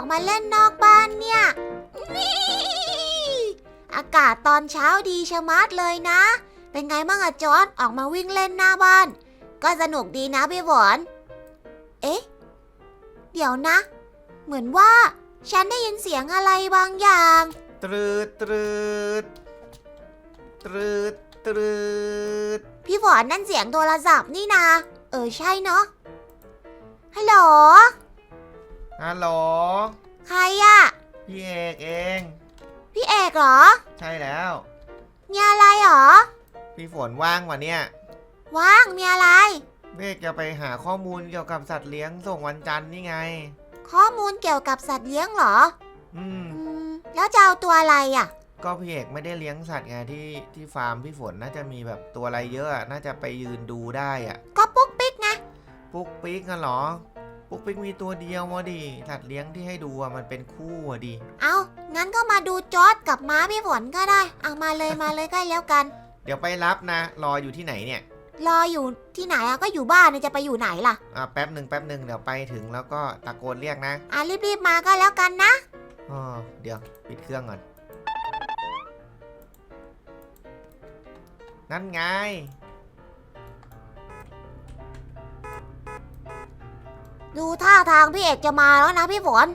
อกมาเล่นนอกบ้านเนี่ยนี่อากาศตอนเช้าดีชะมัดเลยนะ เป็นไงบ้างอะจอร์ดออกมาวิ่งเล่นหน้าบ้าน ก็สนุกดีนะพี่ฝนเอ๊ะ เดี๋ยวนะ เหมือนว่าฉันได้ยินเสียงอะไรบางอย่าง ตรึดตรึดตรึดตรึดพี่ฝนนั่นเสียงโทรศัพท์นี่นา เออใช่เนาะฮัลโหล ฮัลโหลใครอะพี่เอกเอง พี่เอกเหรอ ใช่แล้ว มีอะไรเหรอ พี่ฝนว่างวะเนี่ยว่างมีอะไร พี่เอกจะไปหาข้อมูลเกี่ยวกับสัตว์เลี้ยงส่งวันจันทร์นี่ไง ข้อมูลเกี่ยวกับสัตว์เลี้ยงเหรอ อืม อืม แล้วจะเอาตัวอะไรอะก็พี่เอกไม่ได้เลี้ยงสัตว์ไงที่ที่ฟาร์มพี่ฝนน่าจะมีแบบตัวอะไรเยอะอะน่าจะไปยืนดูได้อะก็ปุ๊กปิ๊กไง ปุ๊กปิ๊กกันเหรอ ปุ๊กปิ๊กมีตัวเดียววะดิสัตว์เลี้ยงที่ให้ดูอะมันเป็นคู่อะดิเอางั้นก็มาดูจอร์ดกับม้าพี่ฝนก็ได้ เอามาเลยมาเลยใกล้แล้วกัน เดี๋ยวไปรับนะ รออยู่ที่ไหนเนี่ยรออยู่ที่ไหนอะก็อยู่บ้านเนี่ยจะไปอยู่ไหนล่ะ อะแป๊บหนึ่งแป๊บหนึ่งเดี๋ยวไปถึงแล้วก็ตะโกนเรียกนะอะรีบๆมาก็แล้วกันนะ อ๋อเดี๋ยวปิดเครื่องก่อน นั่นไง ดูท่าทางพี่เอกจะมาแล้วนะพี่ฝน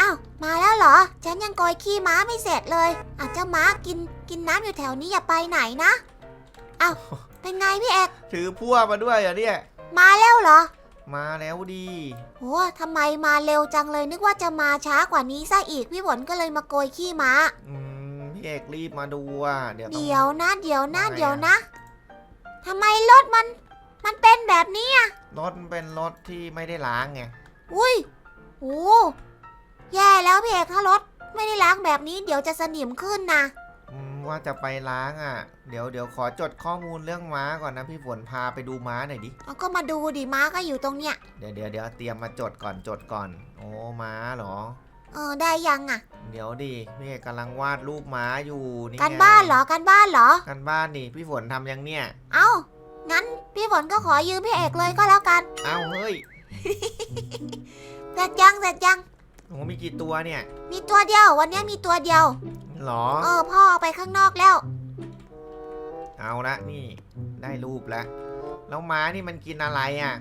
อ้าวมาแล้วเหรอ ฉันยังโกยขี้ม้าไม่เสร็จเลยอาจจะม้ากินกินน้ำอยู่แถวนี้อย่าไปไหนนะอ้าวเป็นไงพี่เอก ถือพั่วมาด้วยเหรอเนี่ย มาแล้วเหรอ มาแล้วดีโหทำไมมาเร็วจังเลยนึกว่าจะมาช้ากว่านี้ซะอีกพี่ฝนก็เลยมาโกยขี้ม้า อืมพี่เอกรีบมาดูอะเดี๋ยวต้องเดี๋ยวนะ เดี๋ยวนะทำไมอะเดี๋ยวนะทำไมรถมัน มันเป็นแบบนี้อะรถมันเป็นรถที่ไม่ได้ล้างไง อุ้ยโอ้แย่แล้วพี่เอกถ้ารถไม่ได้ล้างแบบนี้เดี๋ยวจะสนิมขึ้นนะ อืมว่าจะไปล้างอะ เดี๋ยวเดี๋ยวขอจดข้อมูลเรื่องม้าก่อนนะพี่ฝนพาไปดูม้าหน่อยดิ เอาก็มาดูดิม้าก็อยู่ตรงเนี้ย เดี๋ยวเดี๋ยวเดี๋ยวเตรียมมาจดก่อนจดก่อน โอ้ม้าเหรอ เออได้ยังอะเดี๋ยวดิพี่เอกกำลังวาดรูปม้าอยู่นี่กันไงบ้านเหรอกันบ้านเหรอ กันบ้านนี่พี่ฝนทำยังเนี่ย เอ้า งั้น พี่ฝนก็ขอยืมพี่เอกเลยก็แล้วกันเอ้าเฮ้ยเสร็จยังเสร็จยังโอ้มีกี่ตัวเนี่ย มีตัวเดียว วันนี้มีตัวเดียวหรอ เออพ่อเอาไปข้างนอกแล้ว เอาละนี่ ได้รูปแล้วแล้วม้านี่มันกินอะไรอะ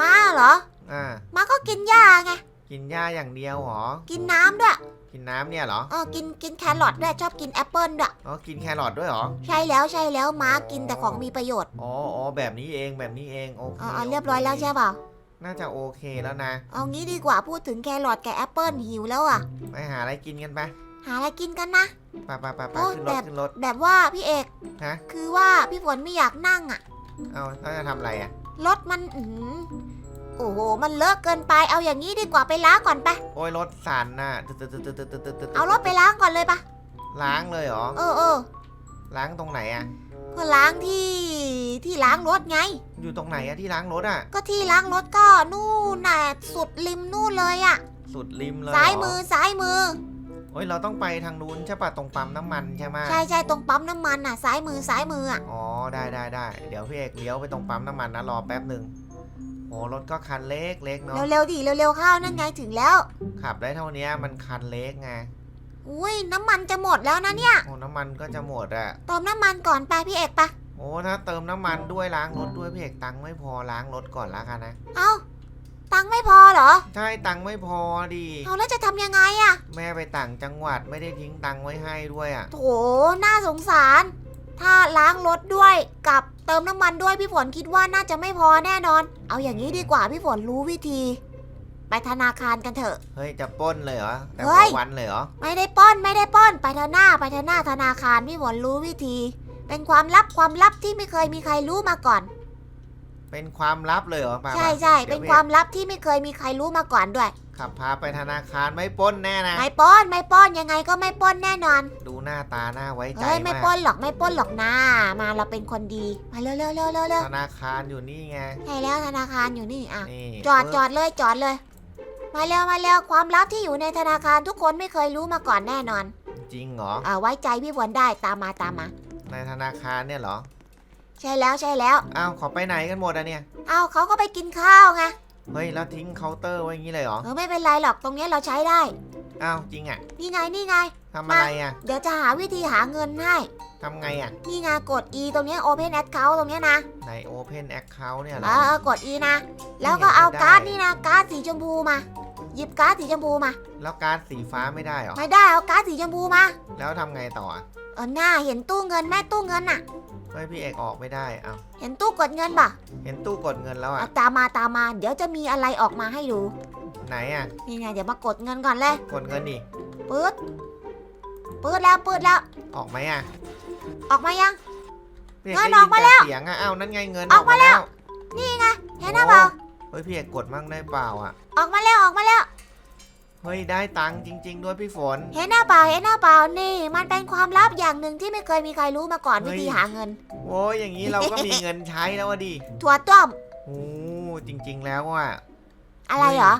ม้าเหรออ่าม้าก็กินหญ้าไง กินหญ้าอย่างเดียวเหรอ กินน้ำด้วยกินน้ำเนี่ยเหรอ เออกินกินแครอทด้วยชอบกินแอปเปิลด้วยอ๋อ กินแครอทด้วยเหรอ ใช่แล้วใช่แล้วม้ากินแต่ของมีประโยชน์อ๋ออ๋อแบบนี้เองแบบนี้เองโอเคอ๋อเรียบร้อยแล้วใช่เปล่าน่าจะโอเคแล้วนะ เอางี้ดีกว่าพูดถึงแครอทกับแอปเปิลหิวแล้วอะ ไปหาอะไรกินกันไปหาอะไรกินกันนะ ไปไปไปไปโอ้ขึ้นรแบถบขึ้นรถ แบบว่าพี่เอกฮะ คือว่าพี่ฝนไม่อยากนั่งอะ เอาแล้วจะทำอะไรอะ รถมันอือหือ โอ้โห มันเลอะเกินไป เอาอย่างนี้ดีกว่าไปล้างก่อนไป โอ้ยรถสั่นน่ะตึ๊ดตึ๊ดตึ๊ดตึ๊ดตึ๊ดตึ๊ดตึ๊ดเอารถไปล้างก่อนเลยปะล้างเลยเหรอ เออเออล้างตรงไหนอะก็ล้างที่ที่ล้างรถไง อยู่ตรงไหนอะที่ล้างรถอะก็ที่ล้างรถก็นู่นน่ะสุดริมนู่นเลยอะสุดริมเลยซ้ายมือซ้ายมือ โอ้ยเราต้องไปทางนู้นใช่ปะตรงปั๊มน้ำมันใช่ไหมใช่ใช่ตรงปั๊มน้ำมันน่ะซ้ายมือซ้ายมืออะอ๋อได้ได้ได้เดี๋ยวพี่เอกเลี้ยวไปตรงปั๊มน้ำมันนะรอแป๊บหนึ่ง โอ้รถก็คันเล็กเล็กเนาะเร็วๆดิเร็วๆเข้านั่นไงถึงแล้วขับได้เท่านี้มันคันเล็กไงอุ้ยน้ำมันจะหมดแล้วนะเนี่ยโอ้น้ำมันก็จะหมดอะเติมน้ำมันก่อนไปพี่เอกปะโอ้ถ้าเติมน้ำมันด้วยล้างรถด้วยพี่เอกตังค์ไม่พอล้างรถก่อนละกันนะเอาตังค์ไม่พอเหรอใช่ตังค์ไม่พอดิเอาแล้วจะทำยังไงอะแม่ไปต่างจังหวัดไม่ได้ทิ้งตังค์ไว้ให้ด้วยอะโถน่าสงสาร ถ้าล้างรถด้วยกับเติมน้ำมันด้วยพี่ฝนคิดว่าน่าจะไม่พอแน่นอน เอาอย่างนี้ดีกว่าพี่ฝนรู้วิธี ไปธนาคารกันเถอะ เฮ้ยจะปล้นเลยเหรอแต่เฮ้หัวยวันเลยเหรอไม่ได้ปล้นไม่ได้ปล้นไปเถอะหน้าไปเถอะหน้าธนาคารพี่ฝนรู้วิธี เป็นความลับความลับที่ไม่เคยมีใครรู้มาก่อน เป็นความลับเลยเหรอมาใช่มาใช่ดี๋เป็ยนพี่ความลับที่ไม่เคยมีใครรู้มาก่อนด้วย ขับพาไปธนาคารไม่ปล้นแน่นะ ไม่ปล้นไม่ปล้นยังไงก็ไม่ปล้นแน่นอน ดูหน้าตาหน้าไว้ใจเฮ้ยไม่มากปล้นหรอกไม่ปล้นหรอกนะมาเราเป็นคนดีมาเร็วเร็วเร็วเร็วเร็วธนาคารอยู่นี่ไงใช่แล้วธนาคารอยู่นี่อะนี่จอดปึ๊บจอดเลยจอดเลย มาเร็วมาเร็วความลับที่อยู่ในธนาคารทุกคนไม่เคยรู้มาก่อนแน่นอนจริงเหรอ อ่าไว้ใจพี่ฝนได้ตามมาตามมา ในธนาคารเนี่ยเหรอ ใช่แล้วใช่แล้วอ้าวขอไปไหนกันหมดอะเนี่ย เอาเขาก็ไปกินข้าวไงเฮ้ยแล้วทิ้งเคาน์เตอร์ไว้อย่างนี้เลยเหรอ เออไม่เป็นไรหรอกตรงเนี้ยเราใช้ได้ อ้าวจริงอะนี่ไงนี่ไง ทำอะไรอะเดี๋ยวจะหาวิธีหาเงินให้ ทำไงอะนี่ไงกด E ตรงเนี้ย Open Account ตรงเนี้ยนะใน Open Account เนี่ยเหรเอออเออกด E นะ แล้วก็เอาไม่เห็นจะได้การ์ดนี่นะการ์ดสีชมพูมา หยิบการ์ดสีชมพูมา แล้วการ์ดสีฟ้าไม่ได้เหรอ ไม่ได้เอาการ์ดสีชมพูมา แล้วทำไงต่ออะเออหน้าเห็นตู้เงินแม่ตู้เงินน่ะ เฮ้ยพี่เอกออกไม่ได้เอ้าเห็นตู้กดเงินป่ะเห็นตู้กดเงินแล้วอะ เอาตามมาตามมา เดี๋ยวจะมีอะไรออกมาให้ดู ไหนอะ นี่ไงเดี๋ยวมากดเงินก่อนเลยกดเงินดิปื๊ดปื๊ดแล้วปื๊ดแล้ว ออกไหมอะออกมายัง พี่เอกเงินได้อยิอกมาแต่แล้วเสียงอะอ้าวนั่นไงเงินออกมาแล้ว นี่เห็นหรือเปล่าเฮ้ยพี่เอกกดมั่งได้เปล่าอะ ออกมาแล้วออกมาแล้ว เฮ้ยได้ตังค์จริง ๆ ด้วยพี่ฝน เห็นหน้าเปล่าเห็นหน้าเปล่านี่ มันเป็นความลับอย่างหนึ่งที่ไม่เคยมีใครรู้มาก่อนเฮ้วิย ธีหาเงิน โอ้ยอย่างนี้เราก็มีเงินใช้แล้วอะดิถั่วต้มโอ้จริง ๆ แล้วอะ อะไรเหรอ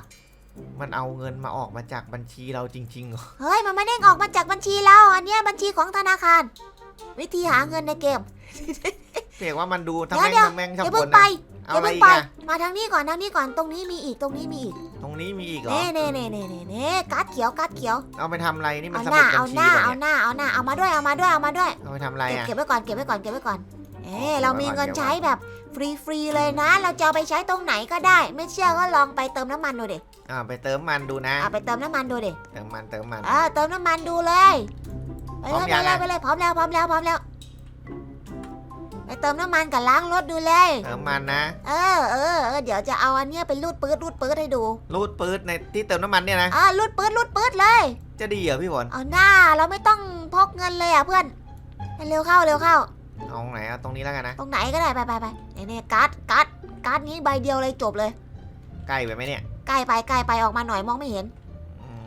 มันเอาเงินมาออกมาจากบัญชีเราจริงๆเหรอเฮ้ยมันไม่ได้ออกมาจากบัญชีเราอันเนี้ยบัญชีของธนาคาร วิธีหาเงินในเกมพี่เอกว่ามันดูทำเดี๋ยวแม่งเดี๋ยวทำแม่งชอบอย่าคเพิ่นงไป นะ เอาอย่าอะไรเพิ่งอีกไปอะมาทางนี้ก่อนทางนี้ก่อนตรงนี้มีอีกตรงนี้มีอีกตรงนี้มีอีกเหรอ เน่เน่เน่เน่เน่เน่การ์ดเขียวการ์ดเขียวเอาไปทำอะไรนี่มันเอาสหมุดน้าบัเอาญชีหน้าเหรอเอาเนี่ยหน้าเอาหน้าเอามาด้วยเอามาด้วยเอามาด้วยเอาไปทำอะไรเก็บอะเก็บไว้ก่อนเก็บไว้ก่อนเก็บไว้ก่อน เอ๊เก็บไว้ก่อนเรามีเงินใช้แบบฟรีๆเลยนะ เราจะเอาไปใช้ตรงไหนก็ได้ ไม่เชื่อก็ลองไปเติมน้ำมันดูดิอ่าไปเติมมันดูนะ เอาไปเติมน้ำมันดูดิ เติมมันเติมมัน เออเติมน้ำมันดูเลย ไปพร้เลอมยยังไปเลยอะ ไปเลยพร้อมแล้วพร้อมแล้วพร้อมแล้วไป เติมน้ำมันกับล้างรถดูเลย เติมมันนะ เออเออเออเดี๋ยวจะเอาอันเนี้ยไปรูดปื๊ดรูดปื๊ดให้ดูรูดปื๊ดในที่เติมน้ำมันเนี่ยนะ อ่ารูดปื๊ดรูดปื๊ดเลย จะดีเหรอพี่ฝนเอาหน้าเราไม่ต้องพกเงินเลยอะเพื่อนเร็วเข้าเร็วเข้า เอาไหนเอาตรงนี้แล้วกันนะ ตรงไหนก็ได้ไปไปไปเนี่ยเนี่ยการ์ดการ์ดการ์ดนี้ใบเดียวเลยจบเลย ใกล้ไปไหมเนี่ย ใกล้ไปใกล้ไปออกมาหน่อยมองไม่เห็น อืม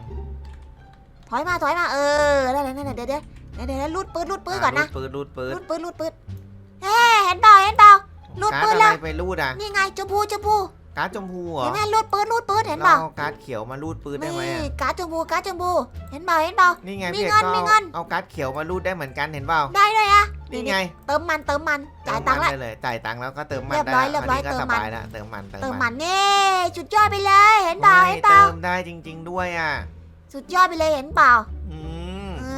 ถอยมาถอยมาเออนั่นแหละนั่นแหละเดี๋ยวเดี๋ยวเดี๋ยวเดี๋ยวรูดปื๊ดรูดปื๊ดก่อนนะ รูดปื๊ดรูดปื๊ดรูดปื๊ดรูดปื๊ด เฮ้เห็นเปล่าเห็นเปล่ารูดการ์ปื๊ดดอะแล้วไรไปรูดอะ นี่ไงชมพูชมพูการ์ดชมพูเหรอเห็นไหมรูดปื๊ดรูดปื๊ดเห็นเราเปล่าเอาการ์ดเขียวมารูดปื๊ดได้ไหมนี่อะการ์ดชมพูการ์ดชมพูเห็นเปล่าเห็นเปล่า นี่ไงมีพี่เอกเงินก็มีเงิน เอาการ์ดเขียวมารูดได้เหมือนกันเห็นเปล่าได้ด้วยอะนี่ไงเติมมันเติมมันจ่ายเติตังมค์มันละได้เลยจ่ายตังค์แล้วก็เติมมันเรียบได้ร้อยเรียบร้อยนนี้ก็เติมสมัน บายแล้วเติมมันเติมเติมมัมันนนี่สุดยอดไปเลยเห็นเปล่าฮ้ยเห็นเปล่าเติมได้จริง ๆ ด้วยอะสุดยอดไปเลยเห็นเปล่า อืมเอ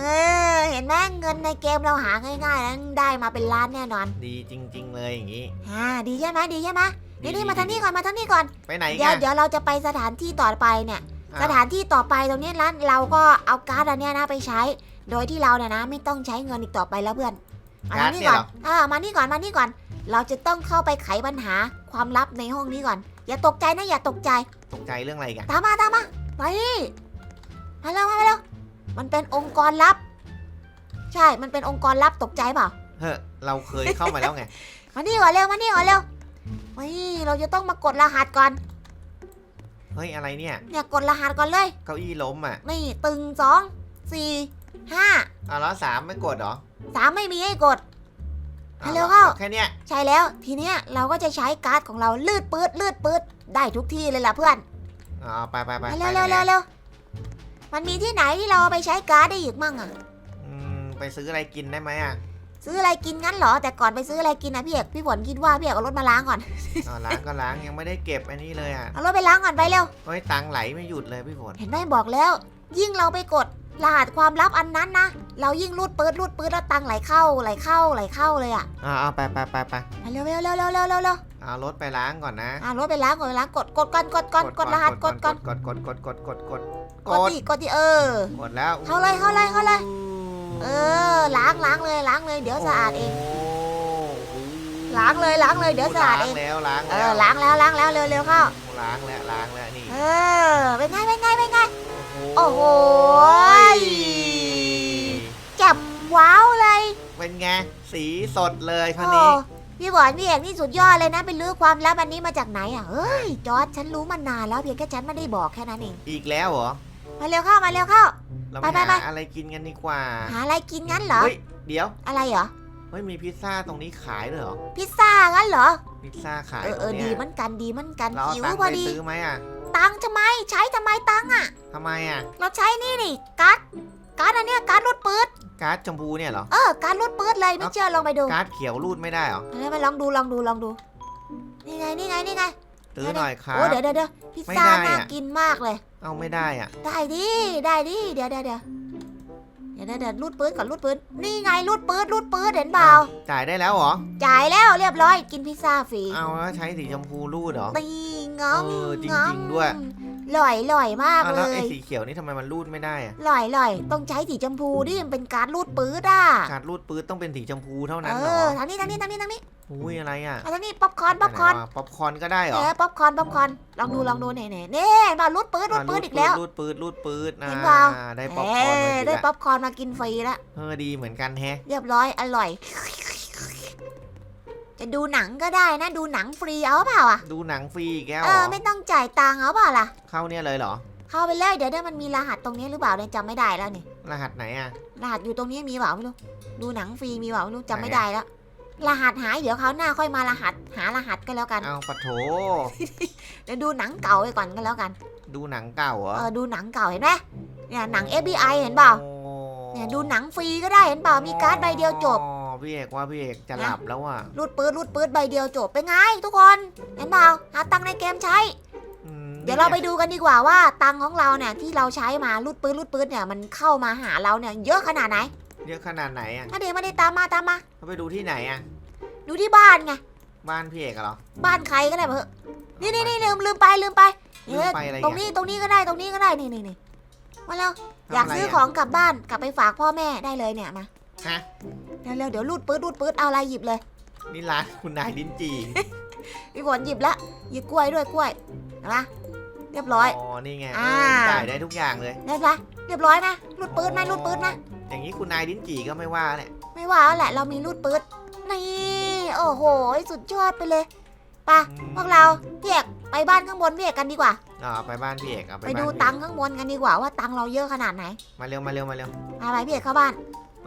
อเห็นไหมเงินในเกมเราหาง่ายๆนั้นได้มาเป็นล้านแน่นอนดีจริง ๆ เลยอย่างนี้ อ่าดีใช่ไหมดีใช่ไหมดีนี่นี่ดีมาทางนี้ก่อนมาทางนี้ก่อนไปไหนเดี๋ยวกันเดี๋ยวเราจะไปสถานที่ต่อไปเนี่ยอ้าวสถานที่ต่อไปตรงนี้ร้านเราก็เอาการ์ดอันเนี้ยนะไปใช้ โดยที่เราเนี่ยนะไม่ต้องใช้เงินอีกต่อไปแล้วเพื่อนมาการ์ทาดงนี้เนี่ยก่อนเหรออ่ามานี่ก่อนมานี่ก่อน เราจะต้องเข้าไปไขปัญหาความลับในห้องนี้ก่อน อย่าตกใจนะอย่าตกใจ ตกใจเรื่องอะไรกันตามมาตามมาไปมาเร็วมาเร็ว มันเป็นองค์กรลับ ใช่ มันเป็นองค์กรลับตกใจเปล่าเฮ้อเราเคยเข้ามาแล้วไง มานี่ก่อนเร็วมานี่ก่อนเร็วมานี่เราจะต้องมากดรหัสก่อน เฮ้ยอะไรเนี่ย เนี่ยกดรหัสก่อนเลย เก้าอี้ล้มอะนี่ตึงสองสี่ห้าอะแล้วสามไม่กดเหรอสามไม่มีให้กดอะเร็วเข้า แค่เนี้ยใช่แล้ว ทีเนี้ยเราก็จะใช้การ์ดของเราลืดปืดลืดปืดได้ทุกที่เลยล่ะเพื่อนอ่าไปไปไปมาไปเร็วไหนเร็วเร็วอะเร็ว มันมีที่ไหนที่เราเอาไปใช้การ์ดได้อีกมั่งอะอืมไปซื้ออะไรกินได้ไหมอะซื้ออะไรกินงั้นเหรอ แต่ก่อนไปซื้ออะไรกินนะพี่เอกพี่ฝนคิดว่าพี่เอกเอารถมาล้างก่อน อ๋อล้างก็ล้างยังไม่ได้เก็บอันนี้เลยอะเอารถไปล้างก่อนไปเร็ว เฮ้ยตังค์ไหลไม่หยุดเลยพี่ฝนเห็นไหมบอกแล้ว ยิ่งเราไปกดรหัสความลับอันนั้นนะ เรายิ่งรูดปืดรูดปืดแล้วตังค์ไหลเข้าไหลเข้าไหลเข้าเลยอะอ่าเอาไปไปไปไปไปเร็วเร็วเร็วเร็วเร็วเร็วเร็วเอารถไปล้างก่อนนะอ่ารถไปล้างก่อนไปล้างกดกดก่อนกดก่อนกดรหัสกดก่อนกดกดกดกดกดกด กดดิกดดิเออกดแล้วเข้าเลยเข้าเลยเข้าเลย เออล้างล้างเลยล้างเลยเดี๋ยวสะอาดเอง โอ้ล้างเลยล้างเลยเดี๋ยวสะอาดเอง ล้างแล้วล้างเอแล้อวล้างแล้วล้างแล้วเร็วเร็วเข้า ล้างแล้วล้างแล้วนี่เออเป็นไงเป็นไงเป็นไง โอ้โห แจ่มว้าวเลยเป็นไงสีสดเลยคนโอ้นี้ พี่บอลพี่เอกนี่สุดยอดเลยนะไปลื้อความลับอันนี้มาจากไหนอะเฮ้ยจอร์ดฉันรู้มานานแล้วเพียงแค่ฉันไม่ได้บอกแค่นั้นเอง อีกแล้วเหรอ มาเร็วเข้ามาเร็วเข้า เราไปไปไปไป หาอะไรกินกันดีกว่าหาอะไรกินงั้นเหรอ เฮ้ยเดี๋ยวอะไรเหรอ เฮ้ยมีพิซซ่าตรงนี้ขายด้วยเหรอพิซซ่างั้นเหรอ พิซซ่าขายเออเออตรงดีเนี้ยเหมือนกันดีเหมือนกันเราเอาหิวตังค์พอไปดี ซื้อไหมอะตังค์ทำไมใช้ทำไมตังค์อะ ทำไมอะเราใช้นี่นี่การ์ดการ์ดอันเนี้ยการ์ดรูดปื๊ดการ์ดชมพูเนี่ยเหรอ เออการ์ดรูดปื๊ดเลยไม่เชื่อลองไปดูการ์ดเขียวรูดไม่ได้เหรอเอาไปลองดูลองดูลองดู นี่ไงนี่ไงนี่ไง ซื้อหน่อยครับโอ้เดี๋ยวเดี๋ยวเดี๋ยวพิซไม่ซ่าได้น่าอะ กินมากเลยเอาไม่ได้อะ ได้ดิ ได้ดิ เดี๋ยวเดี๋ยวเดี๋ยวเดี๋ยวเดี๋ยวเดี๋ยวรูดปืนก่อนรูดปืน นี่ไงรูดปืนรูดปืนเห็นเปล่า จ่ายได้แล้วเหรอ จ่ายแล้วเรียบร้อยกินพิซซ่าฟรีเอาแล้วใช้สีชมพูรูดเหรอ ตีง้อมเออจริงง้อจริงด้วย ลอยลอยมากเอาเลแล้วไอ้ยสีเขียวนี่ทำไมมันรูดไม่ได้อะลอยลอยต้องใช้สีชมพูดิมันเป็นการรูดปืนอะการรูดปื๊ดต้องเป็นสีชมพูเท่านั้นเอเหรออทางนี้ทางนี้ทางนี้ทางนี้อุ้ยอะไรอะเอาทางนี้ป๊อปคอร์นป๊อปคอร์นไหวะป๊อปคอร์นก็ได้เหรเอออป๊อปคอร์นป๊อปคอร์นลองดูลองดูเน่เน่เน่มารูดปืนรูดปืนอีกแล้ว รูดปื๊ดรูดปื๊ดเห็อ่านเปล่าได้ป๊อปเอคอร์นอมาได้กินป๊ละอปคอร์นมากินฟรีแล้วเออดีเหมือนกันแฮะ เรียบร้อยอร่อย จะดูหนังก็ได้นะ ดูหนังฟรีเอาเปล่าอะดูหนังฟรีอีกแล้วเอเหรออไม่ต้องจ่ายตังค์เอาเปล่าล่ะ เข้าเนี่ยเลยเหรอ เข้าไปเลยเดี๋ยวเดี๋ยวมันมีรหัสตรงนี้หรือเปล่าเนี่ยจำไม่ได้แล้วนี่รหัสไหนอะ รหัสอยู่ตรงนี้มีเปล่าไม่รู้ดูหนังฟรีมีเปล่าไม่รู้จำไม่ไหนอะได้แล้ว รหัสหายเดี๋ยวเขาวหน้าค่อยมารหัสหารหัสก็แล้วกันเอาปะโถ เดี๋ยวดูหนังเก่าไปก่อนก็แล้วกันดูหนังเก่าเหรอเออดูหนังเก่าเห็นไหมเนี่ยหนัง FBI เห็นเปล่าโอ้เนี่ยดูหนังฟรีก็ได้เห็นเปล่ามีการ์ดใบเดียวจบอ๋อ พี่เอกว่าพี่เอกจะหลับแล้วอะรูดปืดรูดปืดใบเดียวจบเป็นไงทุกคนเห็นเปล่าหาตังค์ในเกมใช้ อืมเดี๋ยวเราไปดูกันดีกว่าว่าตังค์ของเราเนี่ยที่เราใช้มารูดปืดรูดปืดเนี่ยมันเข้ามาหาเราเนี่ยเยอะขนาดไหนเยอะขนาดไหนอะมาเดี๋ยวมาเดี๋ยวตามมาตามมาเขาไปดูที่ไหนอะ ดูที่บ้านไงบ้านพี่เอกเหรอบ้านใครก็ได้เถอะนี่นี่นี่ลืมลืมไปลืมไปลืมไปอะไรตรงเงี้ยนี้ตรงนี้ก็ได้ตรงนี้ก็ได้นี่นี่นี่มาแล้วอยากทำะไรซื้อของกลับบ้านกลับไปฝากพ่อแม่ได้เลยเนี่ยมา ฮะ เร็วเร็วเดี๋ยวรูดปืดรูดปืดเอาอะไรหยิบเลย นี่ร้านคุณนายลิ้นจี่พี่ฝนหยิบละหยิบกล้วยด้วยกล้วยเห็นปะเรียบร้อย อ๋อ นี่ไงอ่าเออจ่ายได้ทุกอย่างเลยได้ปะเรียบร้อยไหมรูดปืดไหมรูดปืดไหมอย่างนี้คุณนายลิ้นจี่ก็ไม่ว่าแหละไม่ว่าแล้วแหละเรามีรูดปืดนี่โอ้โหสุดยอดไปเลยไปะอืมพวกเราพี่เอกไปบ้านข้างบนพี่เอกกันดีกว่า อ่าไปบ้านพี่เอกเอาไปไปบ้านดูพี่เอกตังค์ข้างบนกันดีกว่าว่าตังค์เราเยอะขนาดไหนมาเร็วมาเร็วมาเร็วมาไปพี่เอกเข้าบ้าน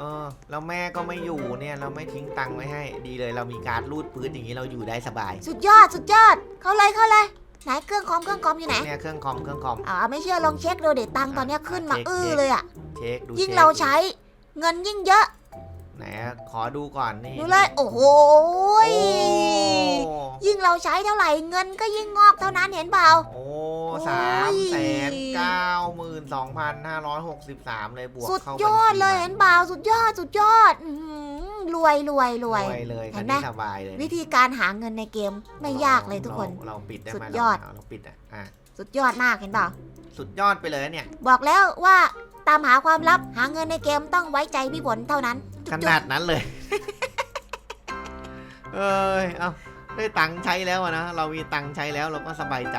เออแล้วแม่ก็ไม่อยู่เนี่ยเราไม่ทิ้งตังค์ไว้ให้ ดีเลยเรามีการดรูดปืนอย่างนี้เราอยู่ได้สบายสุดยอดสุดยอด เข้าเลยเข้าเลยไหนเครื่องคอมเครื่องคอมอยู่ไหนเนี่ยเครื่องคอมเครื่องคอมอ่าไม่เชื่อลองเช็คดูเด็ตังค์ตอนเนี้ยขึ้นมาเช็ค อื้อเช็คเลยอะเช็คดูยิ่งช็คเราใช้เงินยิ่งเยอะไหนอะขอดูก่อนนี่ดูเลยโอ้โหโอ้ยยิ่ง เราใช้เท่าไหร่เงินก็ยิ่งงอกเท่านั้นเห็นเปล่า โอ้โอ้ยสามแสนเก้าหมื่นสองพันห้าร้อยหกสิบสามเลยบวกสุดเข้าบัญยอดชีเลยมาเห็นเปล่าสุดยอดสุดยอดอื้อหือรวยรวยรรววย ยเลยเห็คันนไหม นี้สบายเลยวิธีการหาเงินในเกมไม่ยากเลยทุกคน เราเราปิดได้สุไหมดยอด เราเราปิดอะอะสุดยอดมากเห็นเปล่า สุดยอดไปเลยเนี่ย บอกแล้วว่าตามหาความลับหาเงินในเกมต้องไว้ใจพี่ฝนเท่านั้นขนาดนั้นเลย เอ้ย เอา ได้ตังค์ใช้แล้วอะนะ เรามีตังค์ใช้แล้วเราก็สบายใจ